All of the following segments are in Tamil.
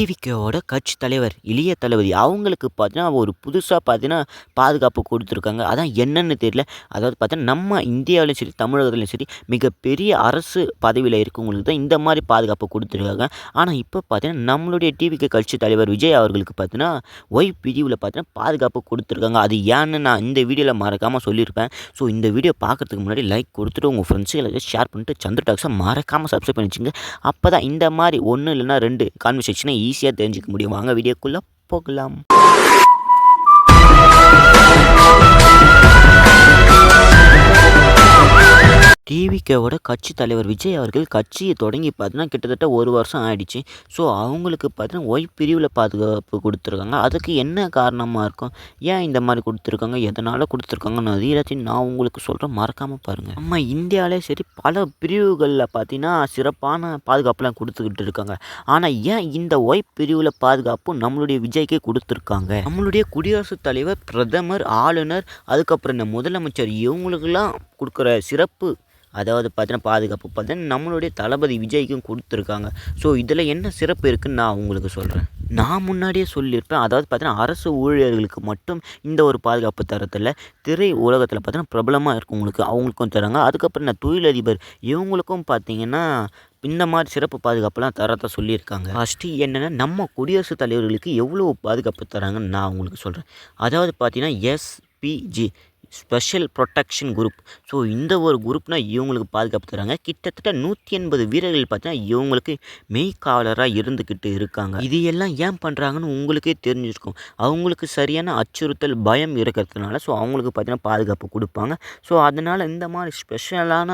டிவிகேவோட கட்சி தலைவர் இளைய தளபதி அவங்களுக்கு பார்த்தீங்கன்னா ஒரு புதுசாக பார்த்தீங்கன்னா பாதுகாப்பு கொடுத்துருக்காங்க. அதான் என்னன்னு தெரியல. அதாவது பார்த்தீங்கன்னா நம்ம இந்தியாவிலும் சரி தமிழகத்துலையும் சரி மிகப்பெரிய அரசு பதவியில் இருக்கவங்களுக்கு தான் இந்த மாதிரி பாதுகாப்பு கொடுத்துருக்காங்க. ஆனால் இப்போ பார்த்தீங்கன்னா நம்மளுடைய டிவிகே கட்சி தலைவர் விஜய் அவர்களுக்கு பார்த்தீங்கன்னா ஒய் பிரிவில் பார்த்தீங்கன்னா பாதுகாப்பு கொடுத்துருக்காங்க. அது ஏன்னு நான் இந்த வீடியோவில் மறக்காமல் சொல்லியிருப்பேன். ஸோ இந்த வீடியோ பார்க்குறதுக்கு முன்னாடி லைக் கொடுத்துட்டு உங்கள் ஃப்ரெண்ட்ஸுகளுக்கு ஷேர் பண்ணிட்டு சந்திர டாக்ஸை மறக்காமல் சப்ஸ்கிரைப் பண்ணிச்சுங்க அப்போ தான் இந்த மாதிரி ஒன்று இல்லைன்னா ரெண்டு கான்வர்சேஷனை ஈஸியாக தெரிஞ்சுக்க முடியும். வாங்க வீடியோக்குள்ளே போகலாம். டிவிகேவோட கட்சி தலைவர் விஜய் அவர்கள் கட்சியை தொடங்கி பார்த்தீங்கன்னா கிட்டத்தட்ட ஒரு வருஷம் ஆயிடுச்சு. ஸோ அவங்களுக்கு பார்த்தீங்கன்னா ஒய் பிரிவில் பாதுகாப்பு கொடுத்துருக்காங்க. அதுக்கு என்ன காரணமாக இருக்கும்? ஏன் இந்த மாதிரி கொடுத்துருக்காங்க? எதனால் கொடுத்துருக்காங்கன்னு அது எல்லாத்தையும் நான் உங்களுக்கு சொல்கிறேன் மறக்காமல் பாருங்கள் நம்ம இந்தியாவிலே சரி பல பிரிவுகளில் பார்த்தீங்கன்னா சிறப்பான பாதுகாப்புலாம் கொடுத்துக்கிட்டு இருக்காங்க. ஆனால் ஏன் இந்த ஒய் பிரிவில் பாதுகாப்பு நம்மளுடைய விஜய்க்கே கொடுத்துருக்காங்க? நம்மளுடைய குடியரசுத் தலைவர் பிரதமர் ஆளுநர் அதுக்கப்புறம் இந்த முதலமைச்சர் இவங்களுக்கெல்லாம் கொடுக்குற சிறப்பு அதாவது பார்த்தீங்கன்னா பாதுகாப்பு பார்த்தீங்கன்னா நம்மளுடைய தளபதி விஜய்க்கும் கொடுத்துருக்காங்க. ஸோ இதில் என்ன சிறப்பு இருக்குதுன்னு நான் உங்களுக்கு சொல்கிறேன் நான் முன்னாடியே சொல்லியிருப்பேன். அதாவது பார்த்தீங்கன்னா அரசு ஊழியர்களுக்கு மட்டும் இந்த ஒரு பாதுகாப்பு தரத்தில் திரை உலகத்தில் பார்த்தீங்கன்னா பிரபலமாக இருக்கவங்களுக்கு அவங்களுக்கும் தராங்க. அதுக்கப்புறம் இந்த தொழிலதிபர் இவங்களுக்கும் பார்த்தீங்கன்னா இந்த மாதிரி சிறப்பு பாதுகாப்புலாம் தரத்தை சொல்லியிருக்காங்க. ஃபஸ்ட்டு என்னென்னா நம்ம குடியரசுத் தலைவர்களுக்கு எவ்வளோ பாதுகாப்பு தராங்கன்னு நான் உங்களுக்கு சொல்கிறேன் அதாவது பார்த்தீங்கன்னா SPG special protection group. So இந்த ஒரு குரூப்னால் இவங்களுக்கு பாதுகாப்பு தராங்க. கிட்டத்தட்ட நூற்றி எண்பது வீரர்கள் பார்த்தீங்கன்னா இவங்களுக்கு மெய்க்காவலராக இருந்துக்கிட்டு இருக்காங்க. இது எல்லாம் ஏன் பண்ணுறாங்கன்னு உங்களுக்கே தெரிஞ்சிருக்கும். அவங்களுக்கு சரியான அச்சுறுத்தல் பயம் இருக்கிறதுனால ஸோ அவங்களுக்கு பார்த்தீங்கன்னா பாதுகாப்பு கொடுப்பாங்க. ஸோ அதனால் இந்த மாதிரி ஸ்பெஷலான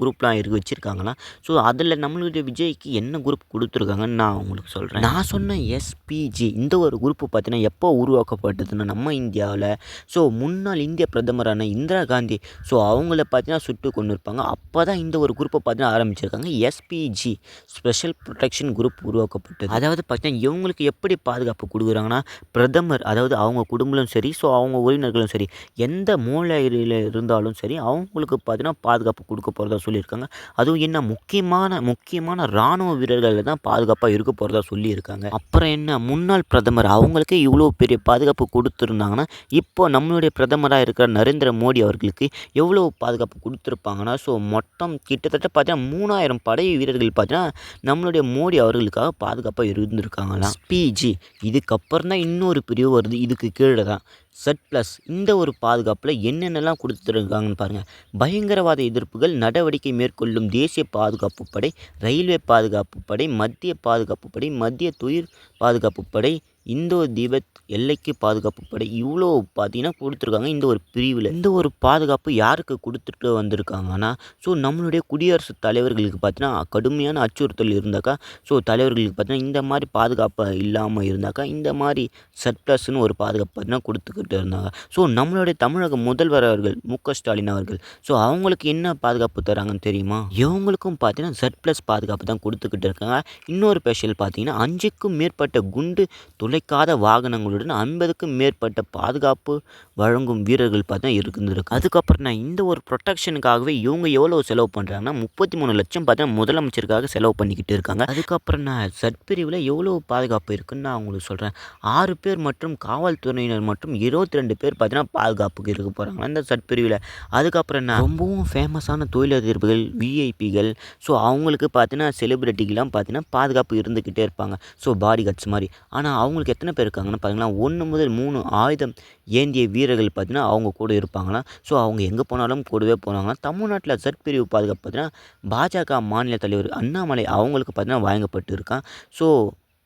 குரூப்லாம் இருக்கு வச்சுருக்காங்கன்னா ஸோ அதில் நம்மளுடைய விஜய்க்கு என்ன குரூப் கொடுத்துருக்காங்கன்னு நான் உங்களுக்கு சொல்கிறேன் நான் சொன்ன எஸ்பிஜி இந்த ஒரு குரூப் பார்த்தீங்கன்னா எப்போ உருவாக்கப்பட்டதுன்னா நம்ம இந்தியாவில். ஸோ முன்னாள் இந்திய பிரதமர் பிரதமரான இந்திரா காந்தி. ஸோ அவங்கள பார்த்தீங்கன்னா சுட்டு கொண்டு இருப்பாங்க. அப்போ தான் இந்த ஒரு குரூப்பை பார்த்தீங்கன்னா ஆரம்பிச்சிருக்காங்க. எஸ்பிஜி ஸ்பெஷல் ப்ரொடெக்ஷன் குரூப் உருவாக்கப்பட்டது. அதாவது பார்த்தீங்கன்னா இவங்களுக்கு எப்படி பாதுகாப்பு கொடுக்குறாங்கன்னா பிரதமர் அதாவது அவங்க குடும்பமும் சரி ஸோ அவங்க உறவினர்களும் சரி எந்த மூலையில் இருந்தாலும் சரி அவங்களுக்கு பார்த்தீங்கன்னா பாதுகாப்பு கொடுக்க போகிறதா சொல்லியிருக்காங்க. அதுவும் என்ன முக்கியமான முக்கியமான இராணுவ வீரர்கள் தான் பாதுகாப்பாக இருக்க போகிறதா சொல்லியிருக்காங்க. அப்புறம் என்ன முன்னாள் பிரதமர் அவங்களுக்கே இவ்வளோ பெரிய பாதுகாப்பு கொடுத்துருந்தாங்கன்னா இப்போ நம்மளுடைய பிரதமராக இருக்கிற நரேந்திர நரேந்திர மோடி அவர்களுக்கு எவ்வளோ பாதுகாப்பு கொடுத்துருப்பாங்கன்னா ஸோ மொத்தம் கிட்டத்தட்ட பார்த்தீங்கன்னா மூணாயிரம் படை வீரர்கள் பார்த்தீங்கன்னா நம்மளுடைய மோடி அவர்களுக்காக பாதுகாப்பாக இருந்திருக்காங்களாம் பிஜி இதுக்கப்புறம் தான் இன்னொரு பிரிவு வருது இதுக்கு கீழே தான். செட் ப்ளஸ் இந்த ஒரு பாதுகாப்பில் என்னென்னலாம் கொடுத்துருக்காங்கன்னு பாருங்கள் பயங்கரவாத எதிர்ப்புகள் நடவடிக்கை மேற்கொள்ளும் தேசிய பாதுகாப்பு படை ரயில்வே பாதுகாப்பு படை மத்திய பாதுகாப்பு படை மத்திய துயிர் பாதுகாப்பு படை இந்தோ திபெத் எல்லைக்கு பாதுகாப்பு படை இவ்வளோ பார்த்தீங்கன்னா கொடுத்துருக்காங்க. இந்த ஒரு பிரிவில் இந்த ஒரு பாதுகாப்பு யாருக்கு கொடுத்துட்டு வந்திருக்காங்கன்னா ஸோ நம்மளுடைய குடியரசுத் தலைவர்களுக்கு பார்த்தீங்கன்னா கடுமையான அச்சுறுத்தல் இருந்தாக்கா ஸோ தலைவர்களுக்கு பார்த்தீங்கன்னா இந்த மாதிரி பாதுகாப்பு இல்லாமல் இருந்தாக்கா இந்த மாதிரி சர்ப்ளஸ்னு ஒரு பாதுகாப்பு பார்த்தீங்கன்னா கொடுத்துக்கிட்டு இருந்தாங்க. ஸோ நம்மளுடைய தமிழக முதல்வர் அவர்கள் மு க ஸ்டாலின் அவர்கள் ஸோ அவங்களுக்கு என்ன பாதுகாப்பு தராங்கன்னு தெரியுமா? இவங்களுக்கும் பார்த்தீங்கன்னா சர்ப்ளஸ் பாதுகாப்பு தான் கொடுத்துக்கிட்டு இருக்காங்க. இன்னொரு ஸ்பெஷல் பார்த்தீங்கன்னா அஞ்சுக்கும் மேற்பட்ட குண்டு துளைக்காத வாகனங்களுடன் ஐம்பதுக்கும் மேற்பட்ட பாதுகாப்பு வழங்கும் வீரர்கள் பார்த்தா இருந்துருக்கு. அதுக்கப்புறம் நான் இந்த ஒரு ப்ரொடெக்ஷனுக்காகவே இவங்க எவ்வளோ செலவு பண்ணுறாங்கன்னா முப்பத்தி மூணு லட்சம் பார்த்தா முதலமைச்சருக்காக செலவு பண்ணிக்கிட்டு இருக்காங்க. அதுக்கப்புறம் நான் சட்பிரிவில் எவ்வளோ பாதுகாப்பு இருக்குன்னு நான் உங்களுக்கு சொல்கிறேன் ஆறு பேர் மற்றும் காவல்துறையினர் மற்றும் இருபத்தி ரெண்டு பேர் பார்த்தீங்கன்னா பாதுகாப்புக்கு இருக்க போகிறாங்க அந்த சட்பிரிவில் அதுக்கப்புறம் நான் ரொம்பவும் ஃபேமஸான தொழிலதிபர்கள் விஐபிகள் ஸோ அவங்களுக்கு பார்த்தீங்கன்னா செலிப்ரிட்டிக்கெலாம் பார்த்தீங்கன்னா பாதுகாப்பு இருந்துக்கிட்டே இருப்பாங்க. ஸோ பாடி கார்ட்ஸ் மாதிரி. ஆனால் அவங்களுக்கு எத்தனை பேர் இருக்காங்கன்னு பார்த்தீங்கன்னா ஒன்று முதல் மூணு ஆயுதம் ஏந்திய வீரர் வீரர்கள் பார்த்தீங்கன்னா அவங்க கூட இருப்பாங்களாம். ஸோ அவங்க எங்கே போனாலும் கூடவே போனாங்களாம். தமிழ்நாட்டில் சட் பிரிவு பாதுகாப்பு பார்த்தீங்கன்னா பாஜக மாநில தலைவர் அண்ணாமலை அவங்களுக்கு பார்த்தீங்கன்னா வழங்கப்பட்டு இருக்கான் ஸோ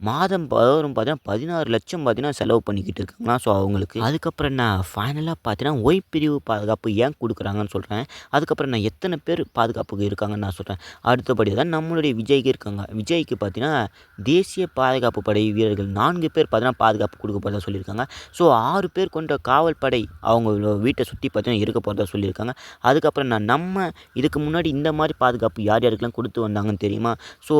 மாதம் வரும் பார்த்தீங்கன்னா பதினாறு லட்சம் பார்த்தீங்கன்னா செலவு பண்ணிக்கிட்டு இருக்காங்களா? ஸோ அவங்களுக்கு அதுக்கப்புறம் நான் ஃபைனலாக பார்த்தீங்கன்னா ஓய்ப்பிரிவு பாதுகாப்பு ஏன் கொடுக்குறாங்கன்னு சொல்கிறேன் அதுக்கப்புறம் நான் எத்தனை பேர் பாதுகாப்புக்கு இருக்காங்கன்னு நான் சொல்கிறேன் அடுத்தபடி தான் நம்மளுடைய விஜய்க்கு இருக்காங்க. விஜய்க்கு பார்த்தீங்கன்னா தேசிய பாதுகாப்பு படை வீரர்கள் நான்கு பேர் பார்த்தீங்கன்னா பாதுகாப்பு கொடுக்க போகிறதா சொல்லியிருக்காங்க. ஸோ ஆறு பேர் கொண்ட காவல் படை அவங்க வீட்டை சுற்றி பார்த்தீங்கன்னா இருக்க போகிறதா சொல்லியிருக்காங்க. அதுக்கப்புறம் நான் நம்ம இதுக்கு முன்னாடி இந்த மாதிரி பாதுகாப்பு யார் யாருக்கெல்லாம் கொடுத்து வந்தாங்கன்னு தெரியுமா? ஸோ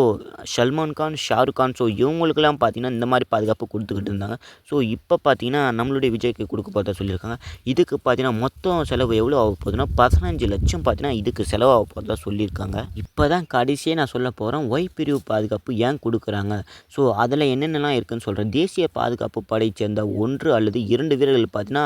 சல்மான் கான் ஷாருக் கான் ஸோ இவங்க அவங்களுக்கெல்லாம் பார்த்திங்கன்னா இந்த மாதிரி பாதுகாப்பு கொடுத்துக்கிட்டு இருந்தாங்க. ஸோ இப்போ பார்த்தீங்கன்னா நம்மளுடைய விஜய்க்கு கொடுக்க போகிறதா சொல்லியிருக்காங்க. இதுக்கு பார்த்தீங்கன்னா மொத்தம் செலவு எவ்வளோ ஆக போகுதுன்னா பதினஞ்சு லட்சம் பார்த்தீங்கன்னா இதுக்கு செலவாக போகிறதா சொல்லியிருக்காங்க. இப்போ தான் கடைசியே நான் சொல்ல போகிறேன் ஒய் பிரிவு பாதுகாப்பு ஏன் கொடுக்குறாங்க? ஸோ அதில் என்னென்னலாம் இருக்குதுன்னு சொல்கிறேன் தேசிய பாதுகாப்பு படை சேர்ந்த ஒன்று அல்லது இரண்டு வீரர்கள் பார்த்தீங்கன்னா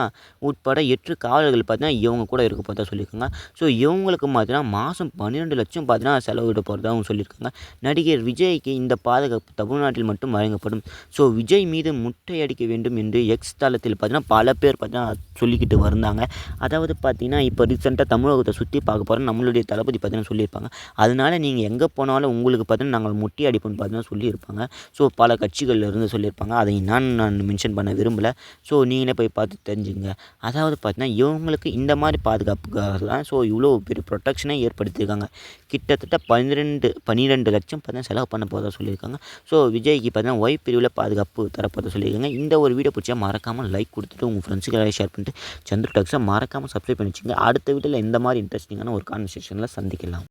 உட்பட எட்டு காவலர்கள் பார்த்தீங்கன்னா இவங்க கூட இருக்க போகிறதா சொல்லியிருக்காங்க. ஸோ இவங்களுக்கு பார்த்தீங்கன்னா மாதம் பன்னிரெண்டு லட்சம் பார்த்தீங்கன்னா செலவிட போகிறதாகவும் சொல்லியிருக்காங்க. நடிகர் விஜய்க்கு இந்த பாதுகாப்பு தமிழ்நாட்டில் மட்டும் வழங்கப்படும். ஸோ விஜய் மீது முட்டையடிக்க வேண்டும் என்று எக்ஸ் தளத்தில் பார்த்தீங்கன்னா பல பேர் பார்த்தீங்கன்னா சொல்லிக்கிட்டு வந்தாங்க. அதாவது பார்த்தீங்கன்னா இப்போ ரீசெண்டாக தமிழகத்தை சுற்றி பார்க்க போகிறோம் நம்மளுடைய தளபதி பார்த்தீங்கன்னா சொல்லியிருப்பாங்க. அதனால் நீங்கள் எங்கே போனாலும் உங்களுக்கு பார்த்தீங்கன்னா நாங்கள் முட்டை அடிப்போம்னு பார்த்தீங்கன்னா சொல்லியிருப்பாங்க. ஸோ பல கட்சிகளில் இருந்து சொல்லியிருப்பாங்க. அதை நான் நான் மென்ஷன் பண்ண விரும்பலை. ஸோ நீங்களே போய் பார்த்து தெரிஞ்சுங்க. அதாவது பார்த்தீங்கன்னா இவங்களுக்கு இந்த மாதிரி பாதுகாப்புக்காக தான் ஸோ இவ்வளோ பெரிய ப்ரொடெக்ஷனை ஏற்படுத்தியிருக்காங்க. கிட்டத்தட்ட பன்னிரெண்டு பன்னிரெண்டு லட்சம் பார்த்தீங்கன்னா செலவு பண்ண போகிறதா சொல்லியிருக்காங்க. ஸோ விஜய்க்கு பார்த்தீங்கன்னா ஒய் பிரிவில் பாதுகாப்பு தரப்போகிறதா சொல்லியிருக்காங்க. இந்த ஒரு வீடியோ பிடிச்சா மறக்காமல் லைக் கொடுத்துட்டு உங்கள் ஃப்ரெண்ட்ஸுக்கு ஷேர் பண்ணிட்டு சந்திர டாக்ஸை மறக்காமல் சப்ஸ்கிரைப் பண்ணி வச்சுங்க அடுத்த வீடியோவில் இந்த மாதிரி இன்ட்ரெஸ்டிங்கான ஒரு கான்வர்சேஷனில் சந்திக்கலாம்.